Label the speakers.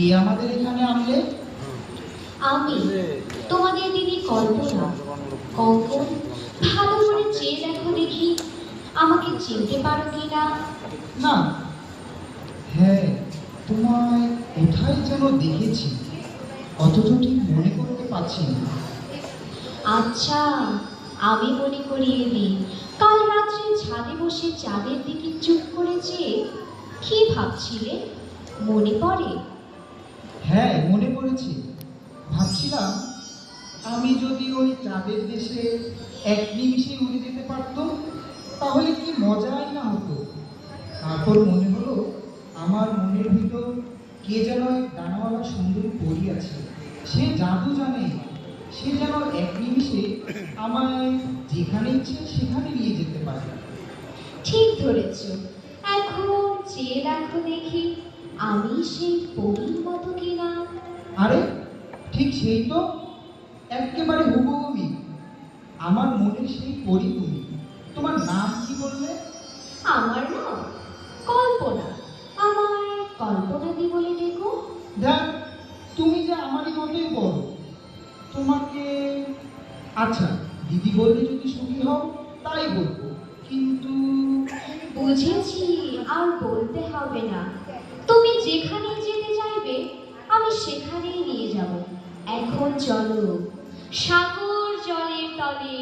Speaker 1: কে আমাদের এখানে আনলে?
Speaker 2: আমি। তোমাদের দিদি কল্পনা। কঙ্কন ভালো করে চেয়ে দেখো দেখি। আমাকে চিনতে পারো কি না
Speaker 1: না। হ্যাঁ তোমায় কোথায় যেন দেখেছি। অথচ ঠিক মনে করতে পারছি না।
Speaker 2: আচ্ছা আমি মনে করিয়ে দিই। কাল রাত্রে ছাদে বসে চাঁদের দিকে চুপ করেছে। কি ভাবছিলে? মনে পড়ে?
Speaker 1: হ্যাঁ মনে পড়েছে। ভাবছিলাম, আমি যদি ওই চাঁদের দেশে এক নিমিষে উড়ে যেতে পারতাম তাহলে কি মজাই না হতো? তারপর মনে হলো, আমার মনের ভিতর কে যেন এক ডানাওয়ালা সুন্দরী পরি আছে। সে জাদু জানে, সে যেন এক নিমিষে আমায় যেখানে ইচ্ছে সেখানে নিয়ে যেতে পারে।
Speaker 2: ঠিক ধরেছ। এখন চেয়ে দেখো দেখি আমি সেই পরীর মতো কিনা?
Speaker 1: আরে ঠিক সেই তো। একেবারে হুবহুবই আমার মনে সেই পরি তুমি তোমার নাম কি বললে?
Speaker 2: আমার না কল্পনা। আমার কল্পনা দি বলে দেখো
Speaker 1: দেখ তুমি যে আমারই মতোই বল। তোমাকে আচ্ছা দিদি বললে যদি সুখী হও তাই বলব। কিন্তু
Speaker 2: বুঝেছি আর বলতে হবে না। যেখানে যেতে চাইবে আমি সেখানেই নিয়ে যাব। এখন চলো সাগর জলের তলে।